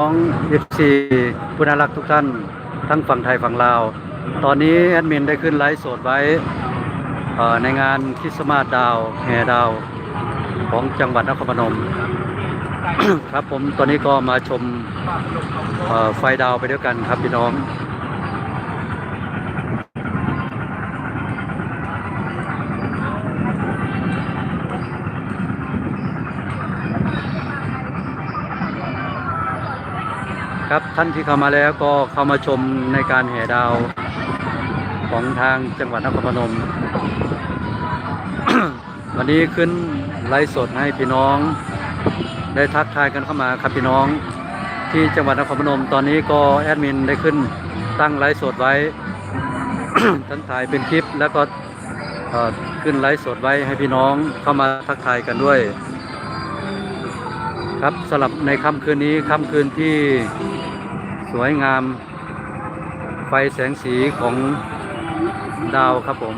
น้องเอฟซีผู้น่ารักทุกท่าน ทั้งฝั่งไทยฝั่งลาว ตอนนี้แอดมินได้ขึ้นไลฟ์สดไว้ในงานคริสต์มาสดาวแห่ดาว ของจังหวัดนครพนม ครับผมตอนนี้ก็มาชมไฟดาวไปด้วยกันครับพี่น้อง ครับท่านที่เข้ามาแล้วก็เข้ามาชมในการแห่ดาวของทางจังหวัดนครพนม วันนี้ขึ้นไลฟ์สดให้พี่น้อง ได้ทักทายกันเข้ามาครับพี่น้อง ที่จังหวัดนครพนมตอนนี้ก็แอดมินได้ขึ้นตั้งไลฟ์สดไว้ทั้งถ่ายเป็นคลิปแล้วก็ขึ้นไลฟ์สดไว้ให้พี่น้องเข้ามาทักทายกันด้วย ครับสำหรับในค่ำคืนนี้ค่ำคืนที่ สวยงาม ไฟแสงสีของดาวครับผม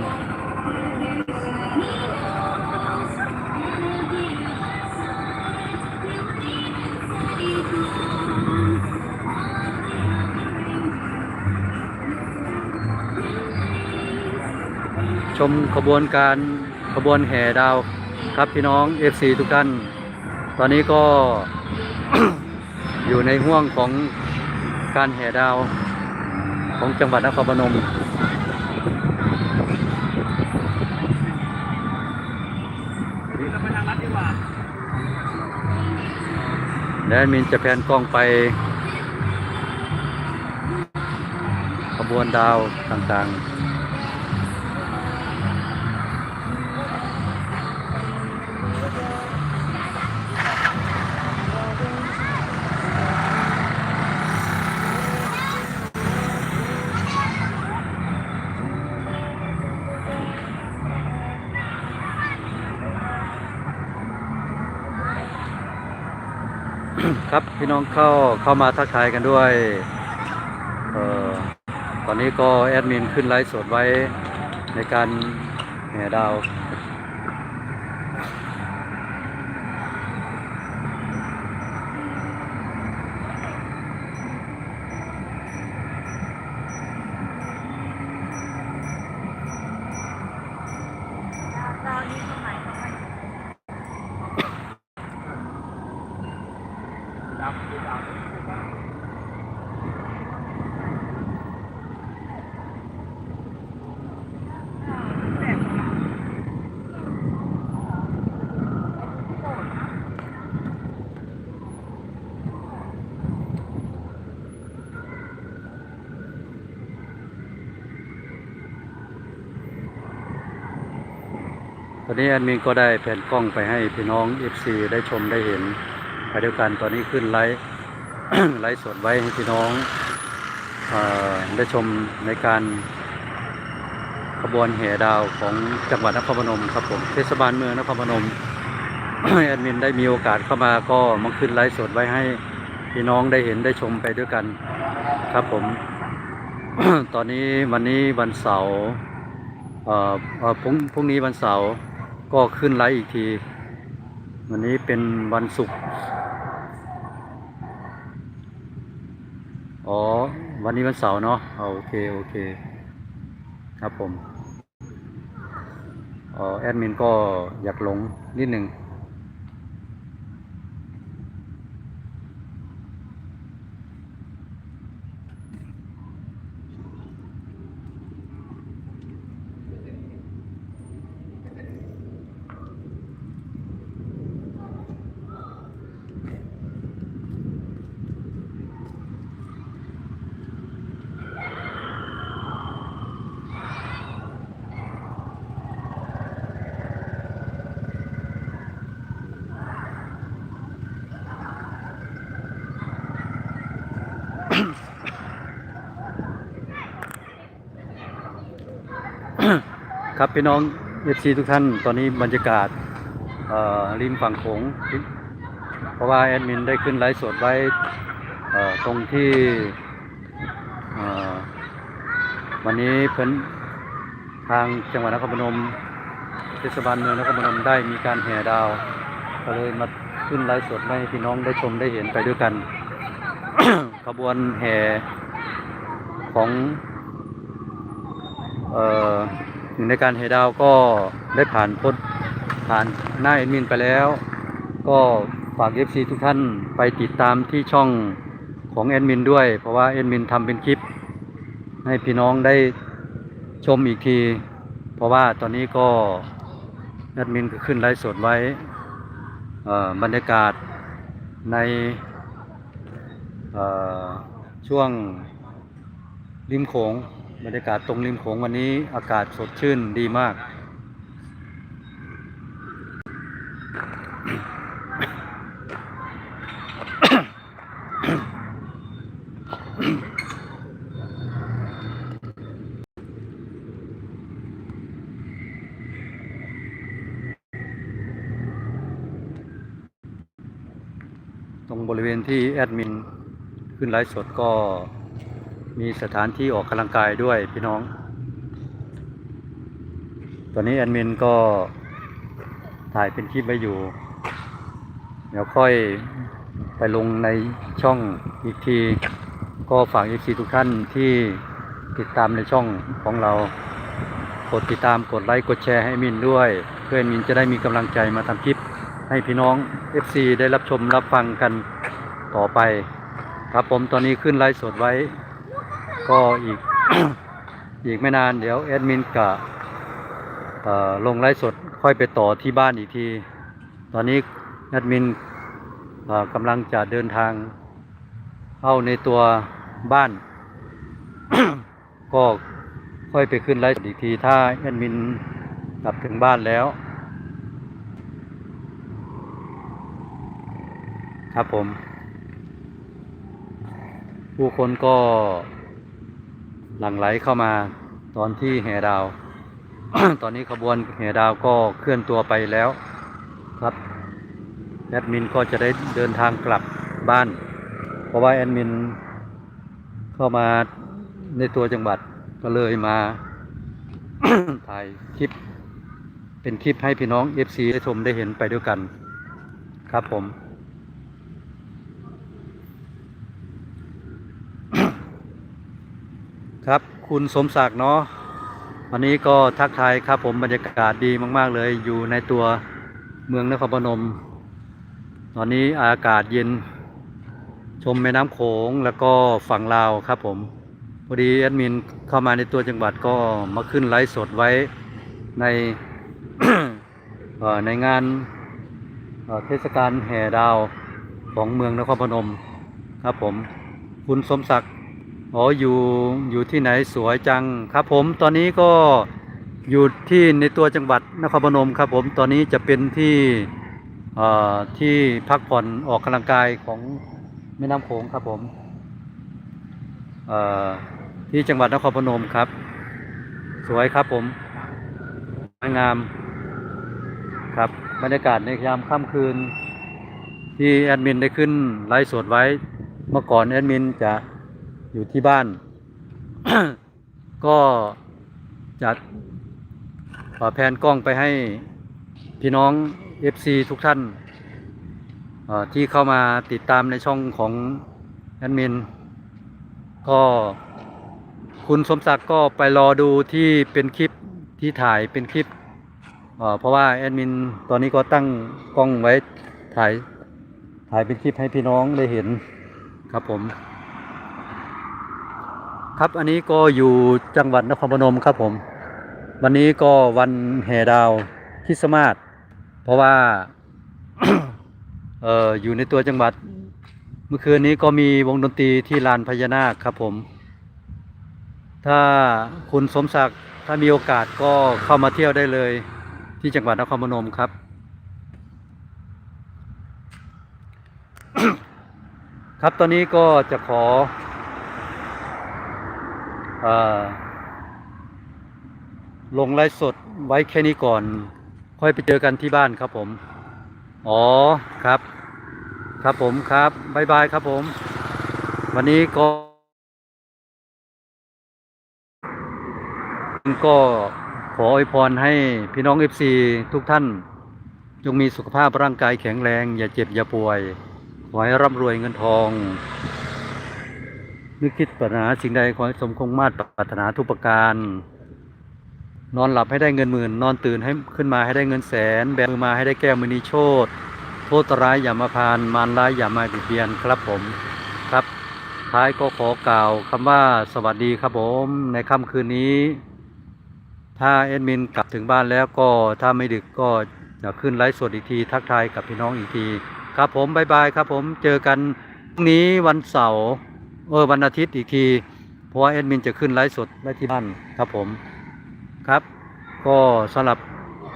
ชมขบวนการขบวนแห่ดาวครับพี่น้อง FC ทุกท่าน ตอนนี้ก็อยู่ในห่วงของ การแห่ดาวของจังหวัดนครพนมและมินจะแพนกล้องไป ขบวนดาวต่างๆ ครับพี่น้องเข้าเข้ามาทักทายกันด้วยเอ่อตอนนี้ก็แอดมินขึ้นไลฟ์สดไว้ในการแห่ดาว ดาวนี้สมัยเขาไม่ ต อนนี้แอดมินก็ได้แผ่นกล้องไปให้พี่น้อง FC ได้ชมได้เห็น ไปด้วยกันตอนนี้ขึ้นไลฟ์ไลฟ์สดไว้ให้พี่น้องอได้ชมในการขบวนแห่ดาวของจังหวัดนครพนมครับผมเทศบาลเมืองนครพนมแอดมินได้มีโอกาสเข้ามาก็มาขึ้นไลฟ์สดไว้ให้พี่น้องได้เห็นได้ชมไปด้วยกันครับผม ตอนนี้วันนี้วันเสาร์อ่อเอ่อพรุ่งพรุ่งนี้วันเสาร์ก็ขึ้นไลฟ์อีกที วันนี้เป็นวันศุกร์ อ๋อ วันนี้วันเสาร์เนาะเอาโอเค โอเค ครับผม อ๋อ แอดมินก็อยากหลงนิดหนึ่ง ครับพี่น้องเอฟซีทุกท่านตอนนี้บรรยากาศริมฝั่งโขงเพราะว่าแอดมินได้ขึ้นไลฟ์สดไว้ตรงที่วันนี้เพิ่นทางจังหวัดนครพนมเทศบาลเมืองนครพนมได้มีการแห่ดาว ก็เลยมาขึ้นไลฟ์สดให้พี่น้องได้ชมได้เห็นไปด้วยกัน ขบวนแห่ของ เอ่อ หนึ่งในการแห่ดาวก็ได้ผ่านพ้นผ่านหน้าเอ็ดมินไปแล้ว ก็ฝาก FC ทุกท่านไปติดตามที่ช่องของแอดมินด้วย เพราะว่าแอดมินทำเป็นคลิป ให้พี่น้องได้ชมอีกที เพราะว่าตอนนี้ก็แอดมินก็ขึ้นไลฟ์สดไว้บรรยากาศในช่วงริมโขง บรรยากาศตรงริมโขงวันนี้อากาศสดชื่นดีมาก ตรงบริเวณที่แอดมินขึ้นไลฟ์สดก็ มีสถานที่ออกกำลังกายด้วยพี่น้อง ตอนนี้แอดมินก็ถ่ายเป็นคลิปไว้อยู่ เดี๋ยวค่อยไปลงในช่องอีกที ก็ฝาก FC ทุกท่านที่ติดตามในช่องของเรา กดติดตามกดไลค์กดแชร์ให้มินด้วย เพื่อให้มินจะได้มีกำลังใจมาทำคลิปให้พี่น้อง FC ได้รับชมรับฟังกันต่อไป ครับผมตอนนี้ขึ้นไลฟ์สดไว้ ก็อีก อีกไม่นานเดี๋ยวแอดมินกับลงไลฟ์สดค่อยไปต่อที่บ้านอีกที ตอนนี้แอดมินกำลังจะเดินทางเข้าในตัวบ้าน ก็ค่อยไปขึ้นไลฟ์สดอีกที ถ้าแอดมินกลับถึงบ้านแล้ว ครับผม ผู้คนก็ หลั่งไหลเข้ามาตอนที่แห่ดาว ตอนนี้ขบวนแห่ดาวก็เคลื่อนตัวไปแล้วครับแอดมินก็จะได้เดินทางกลับบ้าน เพราะว่าแอดมินเข้ามาในตัวจังหวัดก็เลยมาถ่ายคลิป เป็นคลิปให้พี่น้อง FC ได้ชมได้เห็นไปด้วยกัน ครับผม ครับคุณสมศักดิ์เนาะวันนี้ก็ทักทายครับผมบรรยากาศดีมาก ๆ เลยอยู่ในตัวเมืองนครพนม ตอนนี้อากาศเย็น ชมแม่น้ำโขงแล้วก็ฝั่งลาวครับผมพอดีแอดมินเข้ามาในตัวจังหวัดก็มาขึ้นไลฟ์สดไว้ในในงานเทศกาลแห่ดาวของเมืองนครพนมครับผม คุณสมศักดิ์ อ๋ออยู่อยู่ที่ไหนสวยจังครับผมตอนนี้ก็อยู่ที่ในตัวจังหวัดนครพนมครับผมตอนนี้จะเป็นที่อ่อที่พักผ่อนออกกำลังกายของแม่น้ำโขงครับผมอ่อที่จังหวัดนครพนมครับ สวยครับผมงามครับบรรยากาศในยามค่ำคืน ที่แอดมินได้ขึ้นไลฟ์สดไว้ เมื่อก่อนแอดมินจะ อยู่ที่บ้าน ก็จะขอแพนกล้องไปให้พี่น้อง FC ทุกท่านที่เข้ามาติดตามในช่องของแอดมิน ก็คุณสมศักดิ์ก็ไปรอดูที่เป็นคลิปที่ถ่ายเป็นคลิปเพราะว่าแอดมินตอนนี้ก็ตั้งกล้องไว้ถ่ายถ่ายเป็นคลิปให้พี่น้องได้เห็นครับผม ครับอันนี้ก็อยู่จังหวัดนครพนมครับผม วันนี้ก็วันแห่ดาวคริสต์มาสเพราะว่าเอออยู่ในตัวจังหวัด เมื่อคืนนี้ก็มีวงดนตรีที่ลานพญานาคครับผม ถ้าคุณสมศักดิ์ถ้ามีโอกาสก็เข้ามาเที่ยวได้เลยที่จังหวัดนครพนมครับครับตอนนี้ก็จะขอ ลงไลฟ์สดไว้แค่นี้ก่อน ค่อยไปเจอกันที่บ้านครับผม อ๋อครับ ครับผมครับบายบายครับผม วันนี้ก็ ก็ขออวยพรให้พี่น้อง FC ทุกท่านจงมีสุขภาพร่างกายแข็งแรง อย่าเจ็บอย่าป่วย ขอให้ร่ำรวยเงินทอง นึกคิดปรารถนาสิ่งใดขอให้สมคงมาตรปรารถนาทุกประการ นอนหลับให้ได้เงินหมื่น นอนตื่นให้ขึ้นมาให้ได้เงินแสน แบมือมาให้ได้แก้วมณีโชตโทษร้ายอย่ามาพานมารร้ายอย่ามาบียดเบียนครับผมครับ ท้ายก็ขอกล่าวคำว่าสวัสดีครับผมในค่ำคืนนี้ ถ้าเอ็ดมินกลับถึงบ้านแล้วก็ถ้าไม่ดึกก็จะขึ้นไลฟ์สดอีกที ทักทายกับพี่น้องอีกที ครับผมบายบายครับผมเจอกันพรุ่งนี้วันเสาร์ เออวันอาทิตย์อีกที เพราะว่าเอ็ดมินจะขึ้นไลฟ์สดได้ที่บ้านครับผมครับ ก็สำหรับ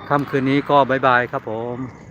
ค่ำคืนนี้ก็บายบายครับผม